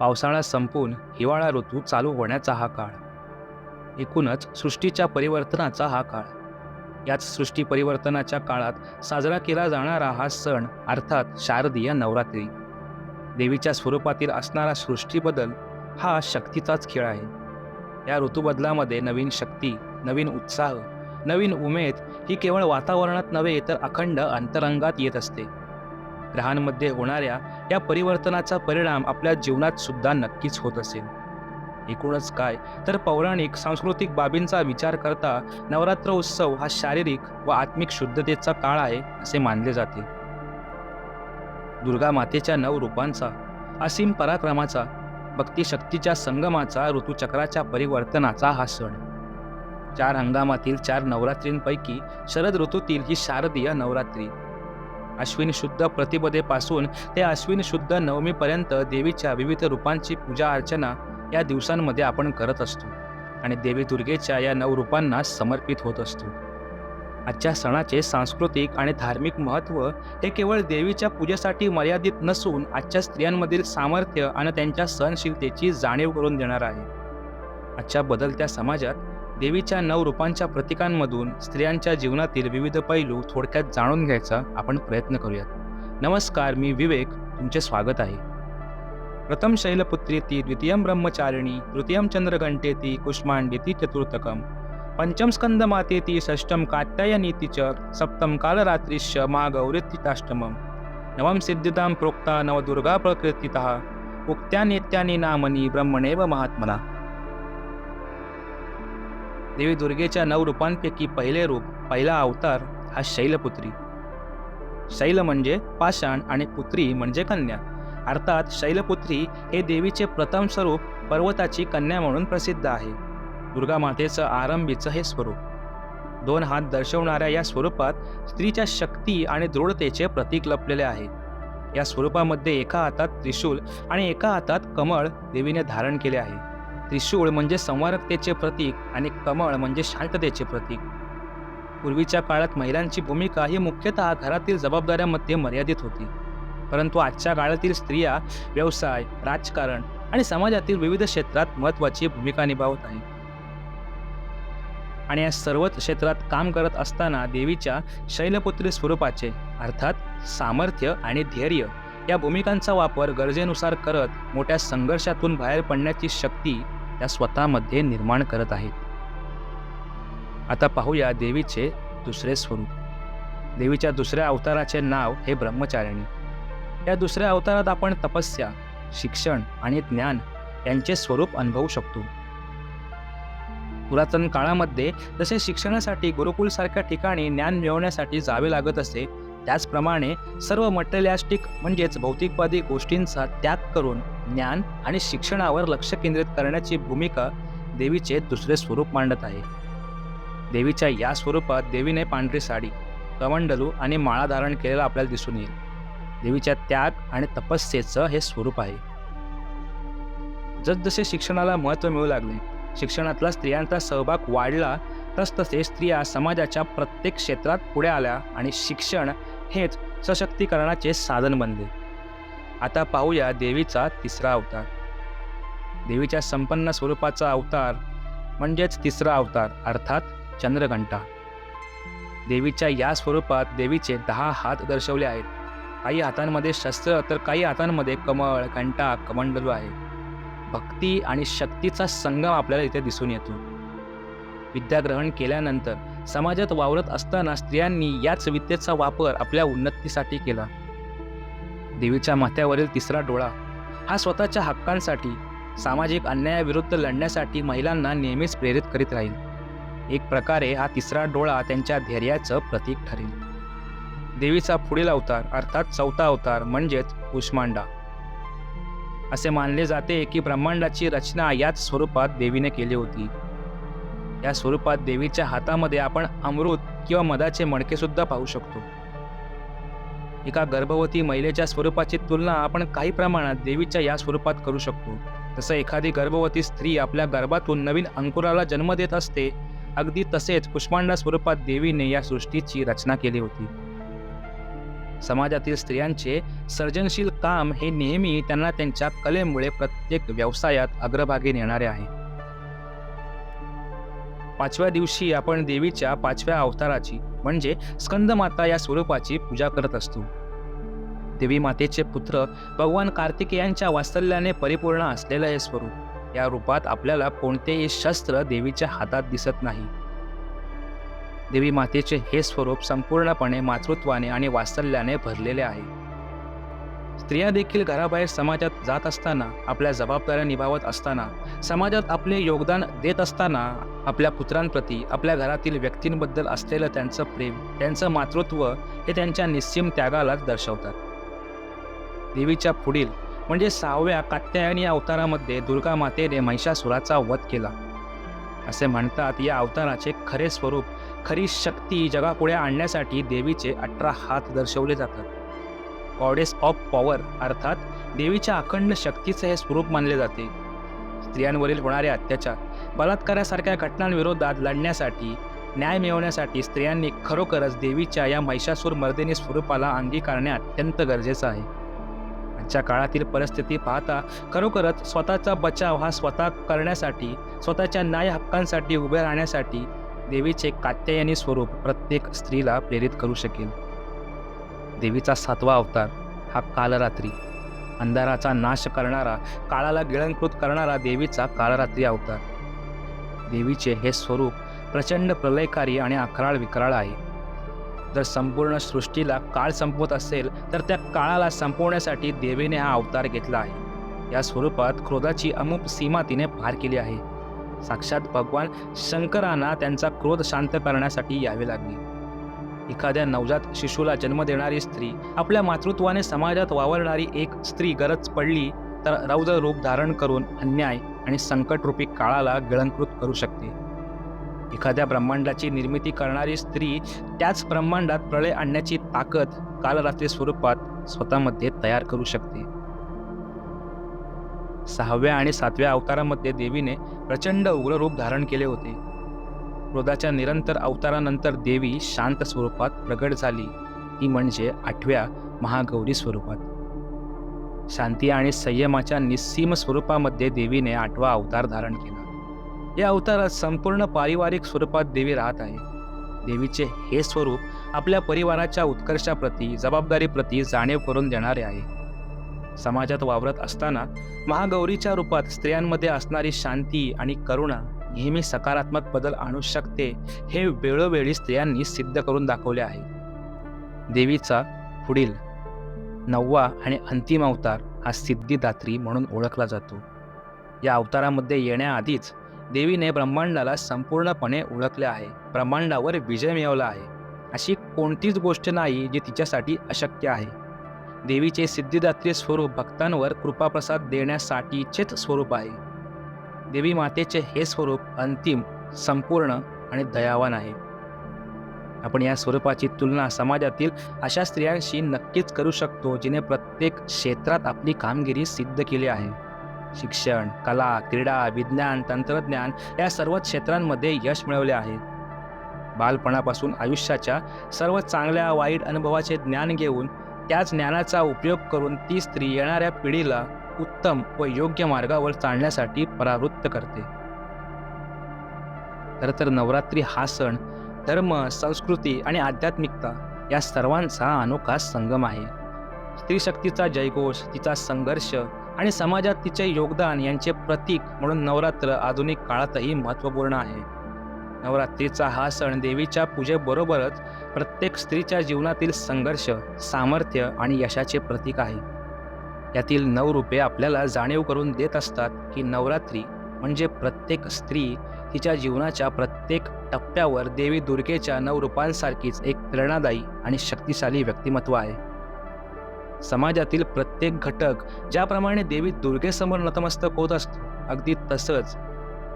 पावसाळा संपून हिवाळा ऋतू चालू होण्याचा हा काळ. एकूणच सृष्टीच्या परिवर्तनाचा हा काळ. याच सृष्टी परिवर्तनाच्या काळात साजरा केला जाणारा हा सण अर्थात शारदीय नवरात्री. देवीच्या स्वरूपातील असणारा सृष्टी बदल हा शक्तीचाच खेळ आहे. या ऋतूबदलामध्ये नवीन शक्ती नवीन उत्साह नवीन उमेद ही केवळ वातावरणात नव्हे तर अखंड अंतरंगात येत असते. ग्रहांमध्ये होणाऱ्या या परिवर्तनाचा परिणाम आपल्या जीवनात सुद्धा नक्कीच होत असेल. एकूणच काय? तर पौराणिक सांस्कृतिक बाबींचा विचार करता नवरात्र उत्सव हा शारीरिक व आत्मिक शुद्धतेचा काळ आहे असे मानले जाते. दुर्गा मातेच्या नऊ रूपांचा असीम पराक्रमाचा भक्तिशक्तीच्या संगमाचा ऋतुचक्राच्या परिवर्तनाचा हा सण. चार हंगामातील चार नवरात्रींपैकी शरद ऋतूतील ही शारदीय नवरात्री. अश्विन शुद्ध प्रतिपदेपासून ते अश्विन शुद्ध नवमीपर्यंत देवीच्या विविध रूपांची पूजा अर्चना या दिवसांमध्ये आपण करत असतो. आणि देवी दुर्गेच्या या नऊ रूपांना समर्पित होत असतो. आजच्या सणाचे सांस्कृतिक आणि धार्मिक महत्त्व हे केवळ देवीच्या पूजेसाठी मर्यादित नसून आजच्या स्त्रियांमधील सामर्थ्य आणि त्यांच्या सहनशीलतेची जाणीव करून देणार आहे. आजच्या बदलत्या समाजात देवीच्या नऊ रूपांच्या प्रतीकांमधून स्त्रियांच्या जीवनातील विविध पैलू थोडक्यात जाणून घ्यायचा आपण प्रयत्न करूयात. नमस्कार मी विवेक. तुमचे स्वागत आहे. प्रथम शैलपुत्रीती द्वितीयं ब्रह्मचारिणी तृतीयं चंद्रघंटेती कुष्मांडेती चतुर्थकम. पंचम स्कंदमातेती षष्टम कात्यायनीती च सप्तम कालरात्रिश्च महागौरीत्युताष्टमं नवम सिद्धितां प्रोक्ता नवदुर्गा प्रकृतितः उक्त्या नेत्यानि नामनी ब्रह्मणेव महात्मना। देवी दुर्गेच्या नऊ रूपांपैकी पहिले रूप पहिला अवतार हा शैलपुत्री. शैल म्हणजे पाषाण आणि पुत्री म्हणजे कन्या. अर्थात शैलपुत्री हे देवीचे प्रथम स्वरूप पर्वताची कन्या म्हणून प्रसिद्ध आहे. दुर्गा मातेचं आरंभीचं हे स्वरूप. दोन हात दर्शवणाऱ्या या स्वरूपात स्त्रीच्या शक्ती आणि दृढतेचे प्रतीक लपलेले आहे. या स्वरूपामध्ये एका हातात त्रिशूल आणि एका हातात कमळ देवीने धारण केले आहे. त्रिशूळ म्हणजे संवारकतेचे प्रतीक आणि कमळ म्हणजे शांततेचे प्रतीक. पूर्वीच्या काळात महिलांची भूमिका ही मुख्यतः घरातील जबाबदाऱ्यांमध्ये मर्यादित होती. परंतु आजच्या काळातील स्त्रिया व्यवसाय राजकारण आणि समाजातील विविध क्षेत्रात महत्त्वाची भूमिका निभावत आहेत. आणि या सर्वच क्षेत्रात काम करत असताना देवीच्या शैलपुत्री स्वरूपाचे अर्थात सामर्थ्य आणि धैर्य या भूमिकांचा वापर गरजेनुसार करत मोठ्या संघर्षातून बाहेर पडण्याची शक्ती त्या स्वतःमध्ये निर्माण करत आहेत. आता पाहूया देवीचे दुसरे स्वरूप. देवीच्या दुसऱ्या अवताराचे नाव हे ब्रह्मचारिणी. या दुसऱ्या अवतारात आपण तपस्या शिक्षण आणि ज्ञान यांचे स्वरूप अनुभवू शकतो. पुरातन काळामध्ये जसे शिक्षणासाठी गुरुकुलसारख्या ठिकाणी ज्ञान मिळवण्यासाठी जावे लागत असे त्याचप्रमाणे सर्व मटेरियास्टिक म्हणजेच भौतिकवादी गोष्टींचा त्याग करून ज्ञान आणि शिक्षणावर लक्ष केंद्रित करण्याची भूमिका देवीचे दुसरे स्वरूप मांडत आहे. देवीच्या या स्वरूपात देवीने पांढरी साडी कमंडलू आणि माळा धारण केलेला आपल्याला दिसून येईल. देवीच्या त्याग आणि तपस्येचं हे स्वरूप आहे. जसजसे शिक्षणाला महत्त्व मिळू लागले शिक्षणातला स्त्रियांचा सहभाग वाढला तसतसे स्त्रिया समाजाच्या प्रत्येक क्षेत्रात पुढे आल्या आणि शिक्षण हेच सशक्तीकरणाचे साधन बनले. आता पाहूया देवीचा तिसरा अवतार. देवीच्या संपन्न स्वरूपाचा अवतार म्हणजेच तिसरा अवतार अर्थात चंद्रघंटा. देवीच्या या स्वरूपात देवीचे दहा हात दर्शवले आहेत. काही हातांमध्ये शस्त्र तर काही हातांमध्ये कमळ घंटा कमंडलू आहे. भक्ती आणि शक्तीचा संगम आपल्याला इथे दिसून येतो. विद्याग्रहण केल्यानंतर समाजात वावरत असताना स्त्रियांनी याच विद्येचा वापर आपल्या उन्नतीसाठी केला. देवीच्या माथ्यावरील तिसरा डोळा हा स्वतःच्या हक्कांसाठी सामाजिक अन्यायाविरुद्ध लढण्यासाठी महिलांना नेहमीच प्रेरित करीत राहील. एक प्रकारे हा तिसरा डोळा त्यांच्या धैर्याचं प्रतीक ठरेल. देवीचा पुढील अवतार अर्थात चौथा अवतार म्हणजेच कुष्मांडा. असे मानले जाते की ब्रह्मांडाची रचना याच स्वरूपात देवीने केली होती. या स्वरूपात देवीच्या हातामध्ये आपण अमृत किंवा मधाचे मडकेसुद्धा पाहू शकतो. एका गर्भवती महिलेच्या स्वरूपाची तुलना आपण काही प्रमाणात देवीच्या या स्वरूपात करू शकतो. जसं एखादी गर्भवती स्त्री आपल्या गर्भातून नवीन अंकुराला जन्म देत असते अगदी तसेच पुष्पांडा स्वरूपात देवीने या सृष्टीची रचना केली होती. समाजातील स्त्रियांचे सर्जनशील काम हे नेहमी त्यांना त्यांच्या कलेमुळे प्रत्येक व्यवसायात अग्रभागी नेणारे आहे. पाचव्या दिवशी आपण देवीच्या पाचव्या अवताराची म्हणजे स्कंदमाता या स्वरूपाची पूजा करत असतो. देवी मातेचे पुत्र भगवान कार्तिकेयांच्या वात्सल्याने परिपूर्ण असलेलं हे स्वरूप या रूपात आपल्याला कोणतेही शस्त्र देवीच्या हातात दिसत नाही. देवी मातेचे हे स्वरूप संपूर्णपणे मातृत्वाने आणि वात्सल्याने भरलेले आहे. स्त्रिया देखील घराबाहेर समाजात जात असताना आपल्या जबाबदाऱ्या निभावत असताना समाजात आपले योगदान देत असताना आपल्या पुत्रांप्रती आपल्या घरातील व्यक्तींबद्दल असलेलं त्यांचं प्रेम त्यांचं मातृत्व हे त्यांच्या निस्सीम त्यागालाच दर्शवतात. देवीच्या पुढील म्हणजे सहाव्या कात्यायनी अवतारामध्ये दुर्गा मातेने महिषासुराचा वध केला. असे म्हणतात या अवताराचे खरे स्वरूप खरी शक्ती जगापुढे आणण्यासाठी देवीचे अठरा हात दर्शवले जातात. गॉडेस ऑफ पॉवर अर्थात देवीच्या अखंड शक्तीचे हे स्वरूप मानले जाते. स्त्रियांवरील होणारे अत्याचार बलात्कारासारख्या घटनांविरोधात लढण्यासाठी न्याय मिळवण्यासाठी स्त्रियांनी खरोखरच देवीच्या या महिषासूर मर्दिनी स्वरूपाला अंगीकारणे अत्यंत गरजेचं आहे. आजच्या काळातील परिस्थिती पाहता खरोखरच स्वतःचा बचाव हा स्वतः करण्यासाठी स्वतःच्या न्याय हक्कांसाठी उभे राहण्यासाठी देवीचे कात्यायनी स्वरूप प्रत्येक स्त्रीला प्रेरित करू शकेल. देवीचा सातवा अवतार हा कालरात्री. अंधाराचा नाश करणारा काळाला गिळंकृत करणारा देवीचा कालरात्री अवतार. देवीचे हे स्वरूप प्रचंड प्रलयकारी आणि अकराळ विकराळ आहे. जर संपूर्ण सृष्टीला काळ संपवत असेल तर त्या काळाला संपवण्यासाठी देवीने हा अवतार घेतला आहे. या स्वरूपात क्रोधाची अमुक सीमा तिने पार केली आहे. साक्षात भगवान शंकरांना त्यांचा क्रोध शांत करण्यासाठी यावे लागले. एखाद्या नवजात शिशूला जन्म देणारी स्त्री आपल्या मातृत्वाने समाजात वावरणारी एक स्त्री गरज पडली तर रौद्र रूप धारण करून अन्याय आणि संकटरूपी काळाला गिळंकृत करू शकते. एखाद्या ब्रह्मांडाची निर्मिती करणारी स्त्री त्याच ब्रह्मांडात प्रळय आणण्याची ताकद कालरात्री स्वरूपात स्वतःमध्ये तयार करू शकते. सहाव्या आणि सातव्या अवतारामध्ये देवीने प्रचंड उग्र रूप धारण केले होते. क्रोधाच्या निरंतर अवतारानंतर देवी शांत स्वरूपात प्रगट झाली. ती म्हणजे आठव्या महागौरी स्वरूपात. शांती आणि संयमाच्या निस्सीम स्वरूपामध्ये देवीने आठवा अवतार धारण केला. या अवतारात संपूर्ण पारिवारिक स्वरूपात देवी राहत आहे. देवीचे हे स्वरूप आपल्या परिवाराच्या उत्कर्षाप्रती जबाबदारीप्रती जाणीव करून देणारे आहे. समाजात वावरत असताना महागौरीच्या रूपात स्त्रियांमध्ये असणारी शांती आणि करुणा नेहमी सकारात्मक बदल आणू शकते हे वेळोवेळी स्त्रियांनी सिद्ध करून दाखवले आहे. देवीचा पुढील नववा आणि अंतिम अवतार हा सिद्धिदात्री म्हणून ओळखला जातो. या अवतारामध्ये येण्याआधीच देवीने ब्रह्मांडाला संपूर्णपणे ओळखले आहे ब्रह्मांडावर विजय मिळवला आहे. अशी कोणतीच गोष्ट नाही जी तिच्यासाठी अशक्य आहे. देवीचे सिद्धिदात्री स्वरूप भक्तांवर कृपाप्रसाद देण्यासाठीचेच स्वरूप आहे. देवी मातेचे हे स्वरूप अंतिम संपूर्ण आणि दयावान आहे. आपण या स्वरूपाची तुलना समाजातील अशा स्त्रियांशी नक्कीच करू शकतो जिने प्रत्येक क्षेत्रात आपली कामगिरी सिद्ध केली आहे. शिक्षण कला क्रीडा विज्ञान तंत्रज्ञान या सर्व क्षेत्रांमध्ये यश मिळवले आहे. बालपणापासून आयुष्याच्या सर्व चांगल्या वाईट अनुभवाचे ज्ञान घेऊन त्याच ज्ञानाचा उपयोग करून ती स्त्री येणाऱ्या पिढीला उत्तम व योग्य मार्गावर चालण्यासाठी परावृत्त करते. खरं तर नवरात्री हा सण धर्म संस्कृती आणि आध्यात्मिकता या सर्वांचा अनोखा संगम आहे. स्त्री शक्तीचा जयघोष तिचा संघर्ष आणि समाजात तिचे योगदान यांचे प्रतीक म्हणून नवरात्र आधुनिक काळातही महत्त्वपूर्ण आहे. नवरात्रीचा हा सण देवीच्या पूजेबरोबरच प्रत्येक स्त्रीच्या जीवनातील संघर्ष सामर्थ्य आणि यशाचे प्रतीक आहे. यातील नऊ रूपे आपल्याला जाणीव करून देत असतात की नवरात्री म्हणजे प्रत्येक स्त्री तिच्या जीवनाच्या प्रत्येक टप्प्यावर देवी दुर्गेच्या नऊ रूपांसारखीच एक प्रेरणादायी आणि शक्तिशाली व्यक्तिमत्व आहे. समाजातील प्रत्येक घटक ज्याप्रमाणे देवी दुर्गेसमोर नतमस्तक होत असतो अगदी तसंच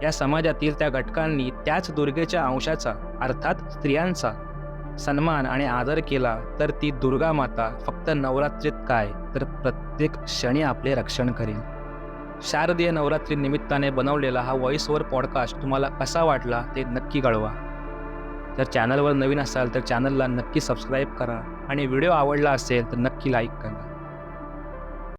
या समाजातील त्या घटकांनी त्याच दुर्गेच्या अंशाचा अर्थात स्त्रियांचा सन्मान आणि आदर केला तर ती दुर्गा माता फक्त नवरात्रीत काय तर प्रत्येक क्षणी आपले रक्षण करेल. शारदीय नवरात्री निमित्ताने बनवलेला हा व्हॉइस ओव्हर पॉडकास्ट तुम्हाला कसा वाटला ते नक्की कळवा. जर चॅनलवर नवीन असाल तर चॅनलला नक्की सबस्क्राईब करा आणि व्हिडिओ आवडला असेल तर नक्की लाईक करा.